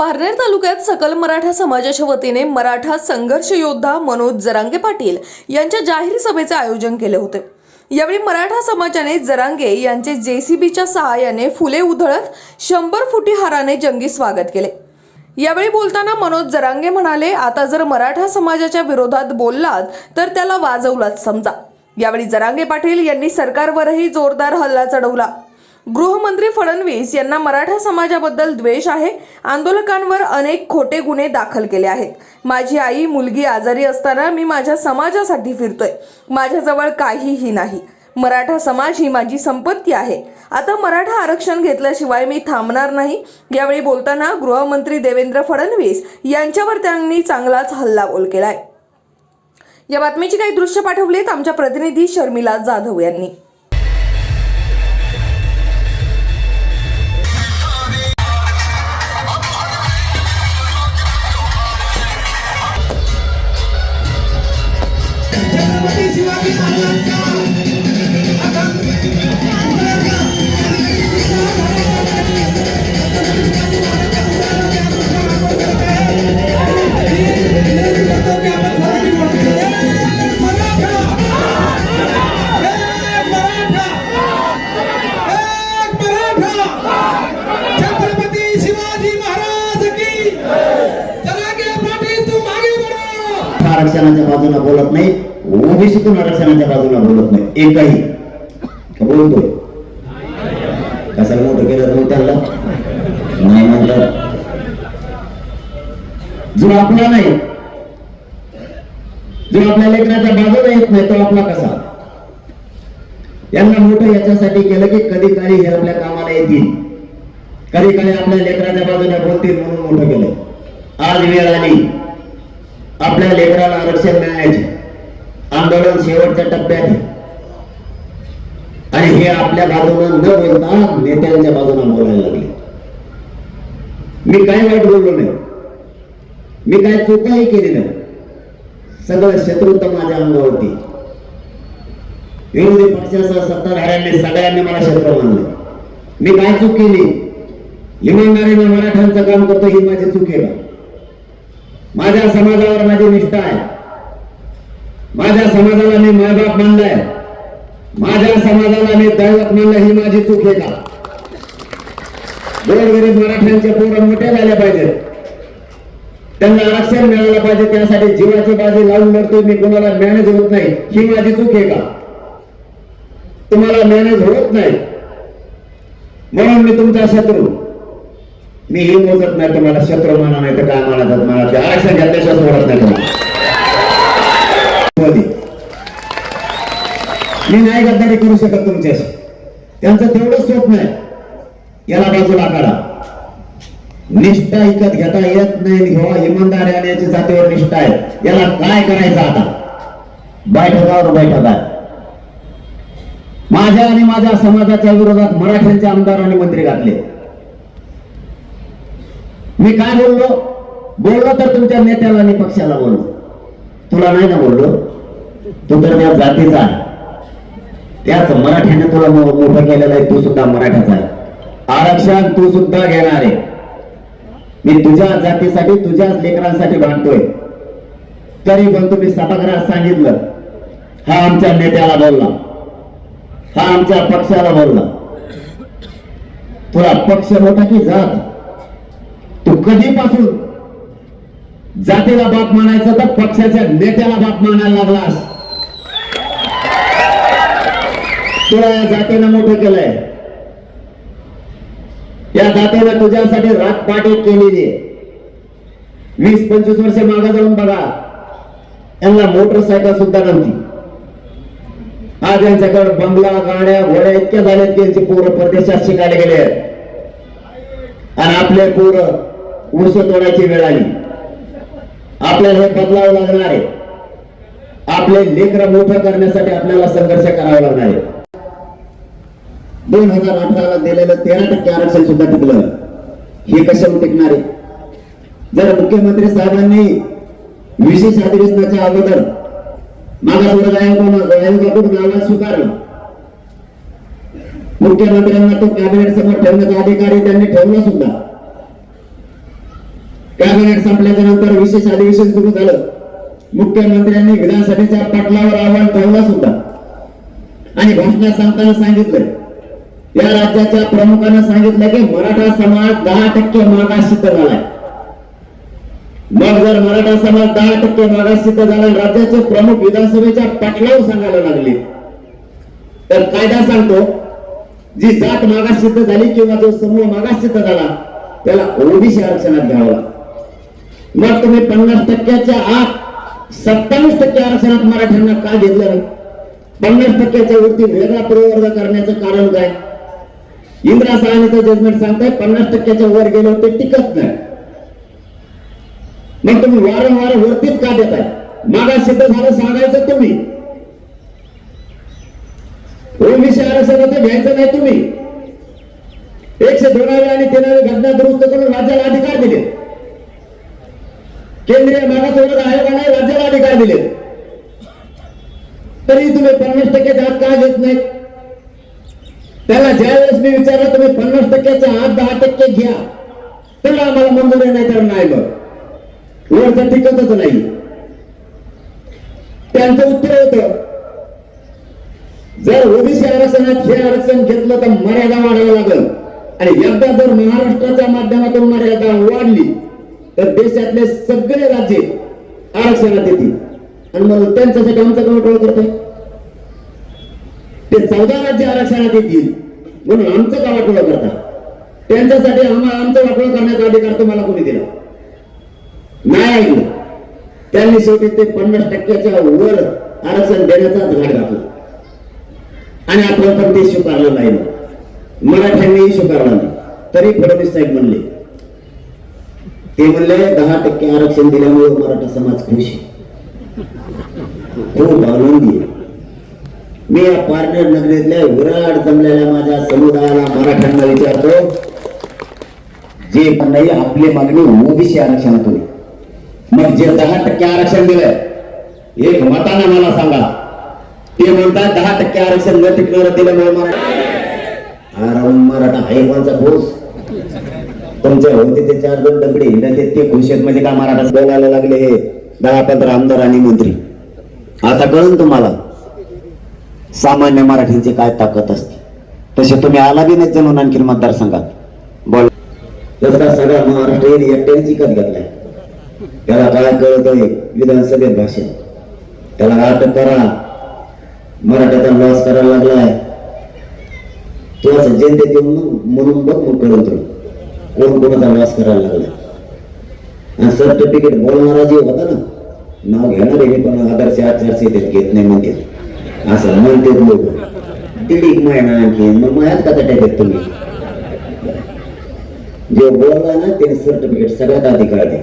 पारनेर तालुक्यात सकल मराठा समाजाच्या वतीने मराठा संघर्ष योद्धा मनोज जरांगे पाटील यांच्या जाहीर सभेचे आयोजन केले होते. यावेळी मराठा समाजाने जरांगे यांचे जेसीबीच्या सहाय्याने फुले उधळत शंभर फुटी हाराने जंगी स्वागत केले. यावेळी बोलताना मनोज जरांगे म्हणाले आता जर मराठा समाजाच्या विरोधात बोललात तर त्याला वाजवलात समजा. यावेळी जरांगे पाटील यांनी सरकारवरही जोरदार हल्ला चढवला. गृहमंत्री फडणवीस यांना मराठा समाजाबद्दल द्वेष आहे. आंदोलकांवर अनेक खोटे गुन्हे दाखल केले आहेत. माझी आई मुलगी आजारी असताना मी माझ्या समाजासाठी फिरतोय. माझ्याजवळ काहीही नाही. मराठा समाज ही माझी संपत्ती आहे. आता मराठा आरक्षण घेतल्याशिवाय मी थांबणार नाही. यावेळी बोलताना गृहमंत्री देवेंद्र फडणवीस यांच्यावर त्यांनी चांगलाच हल्लाबोल केलाय. या बातमीची काही दृश्य पाठवलीत आमच्या प्रतिनिधी शर्मिला जाधव यांनी. आरक्षणाच्या बाजूला बोलत नाही ओबीसीतून आरक्षणाच्या बाजूला बोलत नाही. एकही. का बोलतोय? कशाला मोठं केलं तुम्ही मग त्याला नाही म्हटलं. जो आपला नाही जो आपल्या लेकराच्या बाजूला येत नाही तो आपला कसा? यांना मोठं याच्यासाठी केलं की कधी काळी हे आपल्या कामाला येतील. कधी काळी आपल्या लेकराच्या बाजूला बोलतील म्हणून मोठं केलं. आज वेळ आली. आपल्या लेकराला आरक्षण मिळायचे. आंदोलन शेवटच्या टप्प्यात आहे. आणि हे आपल्या बाजूनं न बोलता नेत्यांच्या बाजूने बोलायला लागले. मी काय वाईट बोललो नाही. मी काय चुकाही केली नाही. सगळं शत्रुत्व माझ्या अंगावरती विरोधी पक्षासह सत्ताधाऱ्यांनी सगळ्यांनी मला शत्रू मानले. मी काय चूक केली? इमानदारीने मराठ्यांचं काम करतो ही माझी चूक आहे का? माझ्या समाजावर माझी निष्ठा आहे. माझ्या समाजाला मी मायबाप मानलाय. माझ्या समाजाला मी दैवत मानलं ही माझी चूक आहे का? गोरगरीब मराठ्यांचे पोरं मोठे झाले पाहिजेत. त्यांना आरक्षण मिळालं पाहिजे त्यासाठी जीवाची बाजी लावून लढतोय मी कोणाला मॅनेज होत नाही ही माझी चूक आहे का? तुम्हाला मॅनेज होत नाही. म्हणून मी तुमचा शत्रू. मी हे मोजत नाही तुम्हाला शत्रू माना नाही तर काय म्हणतात मला ते आरक्षण घेतल्याशिवाय सोडत नाही तुम्हाला मोदी. मी नाही गद्दारी करू शकत तुमच्याशी. त्यांचं तेवढंच स्वप्न आहे. याला बाजूला काढा निष्ठा इकत घेता येत नाही घेवा इमानदार आणण्याची जातीवर निष्ठा आहे. याला काय करायचं आता? बैठकावर बैठक आहे. माझ्या आणि माझ्या समाजाच्या विरोधात मराठ्यांचे आमदार आणि मंत्री घातले. मी काय बोललो? बोललो तर तुमच्या नेत्याला आणि पक्षाला बोललो. तुला नाही ना बोललो? तू तर त्या जातीचा आहे. त्याच मराठ्याने तुला मो- मोठं केलेलं आहे तू सुद्धा मराठाचा आहे. आरक्षण तू सुद्धा घेणार आहे. मी तुझ्या जातीसाठी तुझ्याच लेकरांसाठी भांडतोय. तरी पण तुम्ही सभागृहात सांगितलं हा आमच्या नेत्याला बोलला. हा आमच्या पक्षाला बोलला. तुला पक्ष होता की जात? तू कधीपासून जातीला बाप मानायचं तर पक्षाच्या नेत्याला बाप मानायला लागलास? तुला या जातीनं मोठं केलंय. या जातीनं तुझ्यासाठी रातपाटी केलेली आहे. वीस पंचवीस वर्ष मागे जाऊन बघा. यांना मोटरसायकल सुद्धा नव्हती. आज यांच्याकडे बंगला गाड्या घोड्या इतक्या झाल्यात की यांची पोरं परदेशात शिकायला गेले आहेत. आणि आपले पोरं ऊस तोडायची वेळ आली. आपल्याला हे बदलावं लागणार आहे. आपले लेकर मोठं करण्यासाठी आपल्याला संघर्ष करावा लागणार आहे. दोन हजार अठराला दिलेलं तेरा टक्के आरक्षण सुद्धा टिकलं. हे कशावर टिकणार आहे? जर मुख्यमंत्री साहेबांनी विशेष अधिवेशनाच्या अगोदर मागासवर्ग आयोगाकडून नावात स्वीकारलं. मुख्यमंत्र्यांना तो कॅबिनेट समोर ठेवण्याचा अधिकारी त्यांनी ठेवला सुद्धा. कॅबिनेट संपल्याच्या नंतर विशेष अधिवेशन सुरू झालं. मुख्यमंत्र्यांनी विधानसभेच्या पटलावर आव्हान ठेवला सुद्धा. आणि भाषणात सांगताना सांगितलं या राज्याच्या प्रमुखानं सांगितलं की मराठा समाज दहा टक्के मागाशित झालाय. मग जर मराठा समाज दहा टक्के मागाशित सिद्ध झाला राज्याचे प्रमुख विधानसभेच्या पटलावर सांगायला लागले तर कायदा सांगतो जी जात मागास सिद्ध झाली किंवा जो समूह मागास सिद्ध झाला त्याला ओबीसी आरक्षणात घ्यावा मग तुम्ही पन्नास टक्क्याच्या आत सत्तावीस टक्के आरक्षणात मराठ्यांना का घेतलं नाही? पन्नास टक्क्याच्या वरती वेगळा प्रवर्ग करण्याचं कारण काय? इंद्रा सहानीचं जजमेंट सांगताय पन्नास टक्क्याच्या वर गेले ते टिकत नाही. मग तुम्ही वारंवार वरतीच का देताय? मागा सिद्ध झालं सांगायचं तुम्ही. ओबीसी आरक्षण तर घ्यायचं नाही तुम्ही. एकशे दोनावे आणि तेरावी घटना दुरुस्त करून राज्याला अधिकार दिले. केंद्रीय मागासवर्ग आयोगाने राज्याला अधिकार दिले. तरी तुम्ही पन्नास टक्के जात का घेत नाहीत? त्याला ज्यावेळेस मी विचारलं तुम्ही पन्नास टक्क्याच्या आत दहा टक्के घ्या. त्याला आम्हाला मंजूर आहे नाही तर नाही मग वरचं टिकतच नाही. त्यांचं उत्तर होतं जर ओबीसी आरक्षणात हे आरक्षण घेतलं तर मर्यादा वाढावं लागल. आणि एकदा जर महाराष्ट्राच्या माध्यमातून मर्यादा वाढली तर देशातले सगळे राज्य आरक्षणात येतील. आणि मग त्यांच्यासाठी आमचं कंट्रोल करतोय? ते चौदा राज्य आरक्षणात येतील म्हणून आमचं का वाटोळं करता. त्यांच्यासाठी आम्हाला आमचं वाटोळं करण्याचा अधिकार तुम्हाला कोणी दिला? नाही. ऐकलं त्यांनी शेवटी ते पन्नास टक्क्याच्या वर आरक्षण देण्याचाच घाट घातला. आणि आपण पण ते स्वीकारलं नाही. मराठ्यांनीही स्वीकारलं नाही. तरी फडणवीस साहेब म्हणले ते म्हणले दहा टक्के आरक्षण दिल्यामुळे मराठा समाज खुश आहे. हो, खूप आनंदी आहे. मी या पार्टनर नगरीतल्या विराट जमलेल्या माझ्या समुदायाला मराठ्यांना विचारतो जे पण नाही आपली मागणी ओबीसी आरक्षणातून मग जे दहा टक्के आरक्षण दिलंय एक मताने मला सांगा. ते म्हणतात दहा टक्के आरक्षण न टिकणार दिल्यामुळे मराठा मराठा आहे कोणचा बोस तुमच्या होते ते चार दोन दगडे. हिंडाचे ते खुश म्हणजे का मराठा बोलायला लागले हे? दहा पंधरा आमदार आणि मंत्री. आता कळून तुम्हाला सामान्य मराठींची काय ताकद असते? तसे तुम्ही आला बी नाही जणून आणखी मतदारसंघात बोल. तसा सगळा महाराष्ट्र एकट्याने विकत घेतलाय. त्याला काय कळतंय? विधानसभेत भाषण. त्याला अटक करा मराठ्याचा लॉस करायला लागलाय. तो असं जनतेत येऊन म्हणून बघ मग कळून कोण कोणाचा लॉस करायला लागलाय? आणि सर्टिफिकेट बोलणारा जे होता ना नाव घेणार हे पण आदर्श आचारसंहितेत घेत नाही म्हणते. असं म्हणते लोक दीड एक महिना आणखी मग मायात का टाकत तुम्ही? जे बोलला ना त्याने सर्टिफिकेट सगळ्यात आधी दे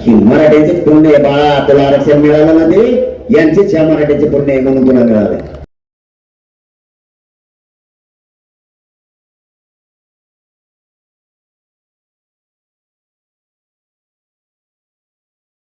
ही मराठ्यांचेच पुण्य आहे बाळा तुला आरक्षण मिळालं ना ते यांचेच ह्या मराठ्याचे पुण्य आहे म्हणून तुला मिळालं